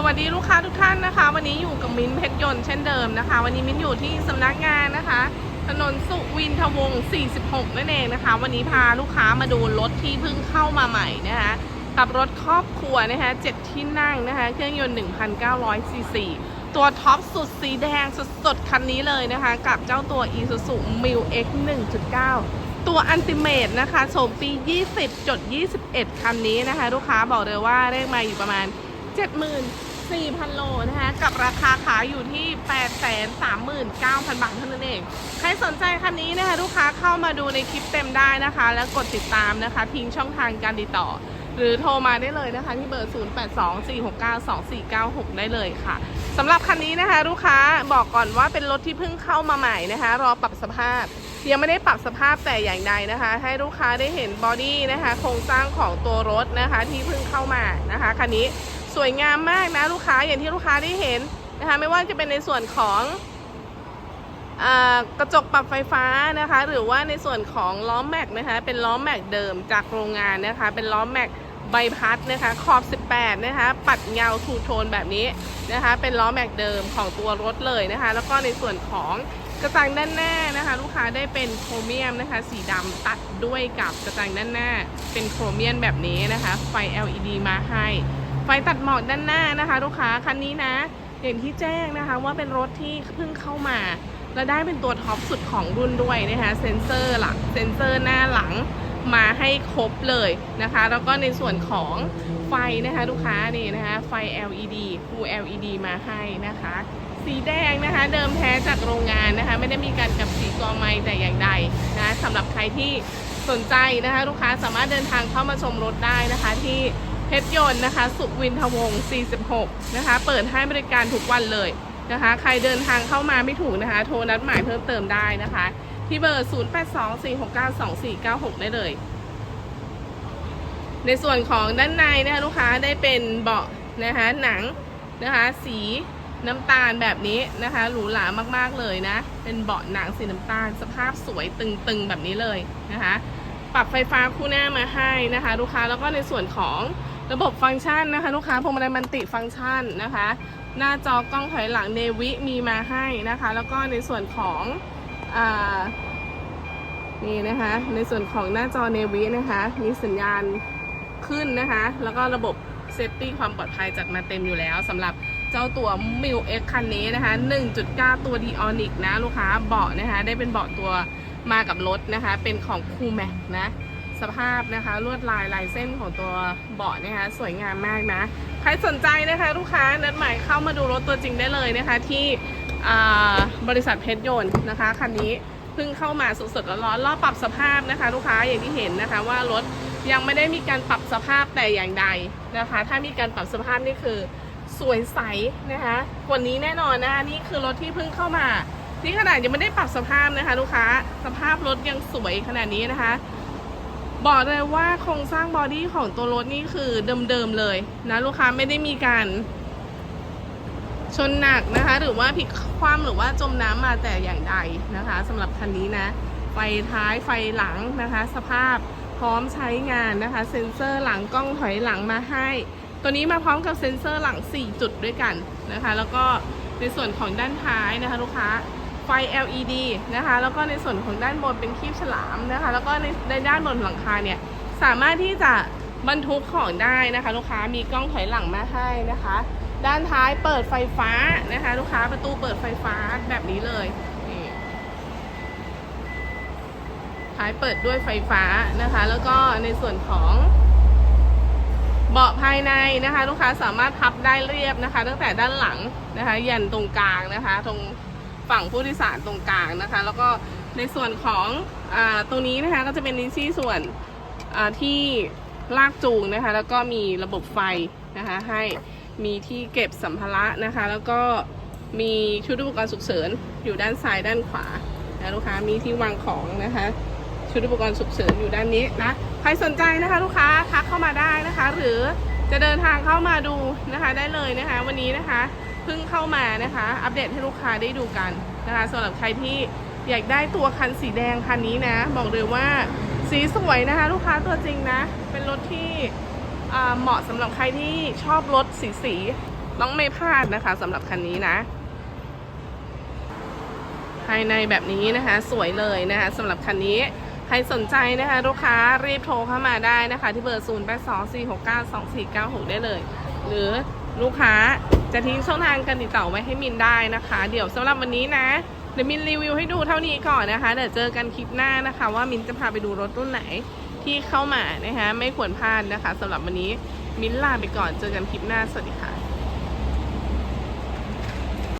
สวัสดีลูกค้าทุกท่านนะคะ วันนี้อยู่กับมิ้นท์เพชรยนต์เช่นเดิมนะคะ วันนี้มิ้นท์อยู่ที่สำนักงานนะคะ ถนนสุวินทวงศ์46 นั่นเองนะคะ วันนี้พาลูกค้ามาดูรถที่เพิ่งเข้ามาใหม่นะคะกับรถครอบครัวนะคะ7ที่นั่งนะคะ เครื่องยนต์ 1,900ซีซีตัวท็อปสุดสีแดงสดๆคันนี้เลยนะคะ กับเจ้าตัว Isuzu m i l X 1.9 ตัวอันติเมตนะคะโฉมปี 20จด21 คันนี้นะคะ ลูกค้าบอกเลยว่าเลขมาอยู่ประมาณ 74,000 โลนะคะ กับราคาขายอยู่ที่ 839,000 บาทเท่านั้นเอง ใครสนใจคันนี้นะคะ ลูกค้าเข้ามาดูในคลิปเต็มได้นะคะ แล้วกดติดตามนะคะ ทิ้งช่องทางการติดต่อ หรือโทรมาได้เลยนะคะ ที่เบอร์ 0824692496 ได้เลยค่ะสำหรับคันนี้นะคะ ลูกค้าบอกก่อนว่าเป็นรถที่เพิ่งเข้ามาใหม่นะคะ รอปรับสภาพยังไม่ได้ปรับสภาพแต่อย่างใดนะคะ ให้ลูกค้าได้เห็นบอดี้นะคะ โครงสร้างของตัวรถนะคะที่เพิ่งเข้ามานะคะคันนี้ สวยงามมากนะลูกค้าอย่างที่ลูกค้าได้เห็นนะคะไม่ว่าจะเป็นในส่วนของอกระจกปรับไฟฟ้านะคะ หรือว่าในส่วนของล้อแม็กนะคะ เป็นล้อแม็กเดิมจากโรงงานนะคะ เป็นล้อแม็กใบพัดนะคะ ขอบ 18 นะคะ ปัดเงาทูโทนแบบนี้นะคะ เป็นล้อแม็กเดิมของตัวรถเลยนะคะ แล้วก็ในส่วนของกระจังด้านหน้านะคะ ลูกค้าได้เป็นโครเมียมนะคะ สีดำตัดด้วยกับกระจังด้านหน้า เป็นโครเมียมแบบนี้นะคะ ไฟ LED มาให้ ไฟตัดหมอกด้านหน้านะคะลูกค้าคันนี้นะอย่างที่แจ้งนะคะว่าเป็นรถที่เพิ่งเข้ามา และได้เป็นตัวท็อปสุดของรุ่นด้วยนะคะเซ็นเซอร์หลังเซ็นเซอร์หน้าหลังมาให้ครบเลยนะคะ แล้วก็ในส่วนของไฟนะคะลูกค้านี่นะคะไฟ LED Full LED มาให้นะคะ สีแดงนะคะเดิมแท้จากโรงงานนะคะ ไม่ได้มีการกับสีกอไม้แต่อย่างใดนะสำหรับใครที่สนใจนะคะ ลูกค้าสามารถเดินทางเข้ามาชมรถได้นะคะที่ เพชรยนต์นะคะ สุวินทวงศ์46 นะคะ เปิดให้บริการทุกวันเลยนะคะ ใครเดินทางเข้ามาไม่ถูกนะคะ โทรนัดหมายเพิ่มเติมได้นะคะ ที่เบอร์ 0824692496 ได้เลย ในส่วนของด้านในนะคะลูกค้าได้เป็นเบาะนะคะหนังนะคะสีน้ำตาลแบบนี้นะคะหรูหรามากๆเลยนะ เป็นเบาะหนังสีน้ำตาล สภาพสวยตึงๆแบบนี้เลยนะคะ ปรับไฟฟ้าคู่หน้ามาให้นะคะ ลูกค้าแล้วก็ในส่วนของ ระบบฟังก์ชันนะคะลูกค้าพวงมาลัยมันติฟังก์ชันนะคะ หน้าจอกล้องถอยหลังเนวิมีมาให้นะคะ แล้วก็ในส่วนของอนี่นะคะ ในส่วนของหน้าจอเนวินะคะ มีสัญญาณขึ้นนะคะ แล้วก็ระบบเซฟตี้ความปลอดภัยจัดมาเต็มอยู่แล้วสำหรับเจ้าตัว m i l X คันนี้นะคะ 1.9 ตัว d i o n i c นะ ลูกค้าเบาะนะคะ ได้เป็นเบาะตัวมากับรถนะคะ เป็นของ c o o l m a x นะ สภาพนะคะลวดลายลายเส้นของตัวเบาะนะคะสวยงามมากนะ ใครสนใจนะคะลูกค้านัดหมายเข้ามาดูรถตัวจริงได้เลยนะคะ ที่บริษัทเพชรยนต์นะคะคันนี้เพิ่งเข้ามาสดๆร้อนๆรอบปรับสภาพนะคะ ลูกค้าอย่างที่เห็นนะคะว่ารถยังไม่ได้มีการปรับสภาพแต่อย่างใดนะคะ ถ้ามีการปรับสภาพนี่คือสวยใสนะคะกว่านี้แน่นอนนะคะนี่คือรถที่เพิ่งเข้ามาที่ขนาดยังไม่ได้ปรับสภาพนะคะ ลูกค้าสภาพรถยังสวยขนาดนี้นะคะ บอกเลยว่าโครงสร้างบอดี้ของตัวรถนี่คือเดิมๆเลยนะลูกค้าไม่ได้มีการชนหนักนะคะ หรือว่าพลิกคว่ำหรือว่าจมน้ำมาแต่อย่างใดนะคะสำหรับคันนี้นะ ไฟท้ายไฟหลังนะคะ สภาพพร้อมใช้งานนะคะ เซ็นเซอร์หลังกล้องถอยหลังมาให้ ตัวนี้มาพร้อมกับเซ็นเซอร์หลัง 4 จุดด้วยกันนะคะ แล้วก็ในส่วนของด้านท้ายนะคะ ลูกค้า ไฟ LED นะคะ แล้วก็ในส่วนของด้านบนเป็นคีบฉลามนะคะ แล้วก็ในในด้านบนหลังคาเนี่ยสามารถที่จะบรรทุกของได้นะคะ ลูกค้ามีกล้องถอยหลังมาให้นะคะ ด้านท้ายเปิดไฟฟ้านะคะ ลูกค้าประตูเปิดไฟฟ้าแบบนี้เลยท้ายเปิดด้วยไฟฟ้านะคะ แล้วก็ในส่วนของเบาะภายในนะคะ ลูกค้าสามารถพับได้เรียบนะคะ ตั้งแต่ด้านหลังนะคะ ยันตรงกลางนะคะ ตรง ฝั่งผู้โดยสารตรงกลางนะคะ แล้วก็ในส่วนของอตรงนี้นะคะก็จะเป็นนิซี่ส่วนที่ลากจูงนะคะ แล้วก็มีระบบไฟนะคะให้มีที่เก็บสัมภาระนะคะ แล้วก็มีชุดอุปกรณ์ฉุกเฉินอยู่ด้านซ้ายด้านขวานะลูกค้ามีที่วางของนะคะ ชุดอุปกรณ์ฉุกเฉินอยู่ด้านนี้นะใครสนใจนะคะ ลูกค้าทักเข้ามาได้นะคะ หรือจะเดินทางเข้ามาดูนะคะได้เลยนะคะ วันนี้นะคะ พิ่งเข้ามานะคะ อัปเดตให้ลูกค้าได้ดูกันนะคะสำหรับใครที่อยากได้ตัวคันสีแดงคันนี้นะ บอกเลยว่าสีสวยนะคะ ลูกค้าตัวจริงนะ เป็นรถที่เหมาะสำหรับใครที่ชอบรถสีสีต้องไม่พลาดนะคะสำหรับคันนี้นะ ภายในแบบนี้นะคะ สวยเลยนะคะสำหรับคันนี้ใครสนใจนะคะ ลูกค้ารีบโทรเข้ามาได้นะคะ ที่เบอร์ 0 8 2 4 6 9 2 4 9 6 ได้เลย หรือ ลูกค้าจะทิ้งช่องทางการติดต่อไว้ให้มินได้นะคะ เดี๋ยวสำหรับวันนี้นะเดี๋ยวมินรีวิวให้ดูเท่านี้ก่อนนะคะเดี๋ยวเจอกันคลิปหน้านะคะ ว่ามินจะพาไปดูรถรุ่นไหนที่เข้ามานะคะไม่ควรพลาดนะคะสำหรับวันนี้มินลาไปก่อนเจอกันคลิปหน้าสวัสดีค่ะ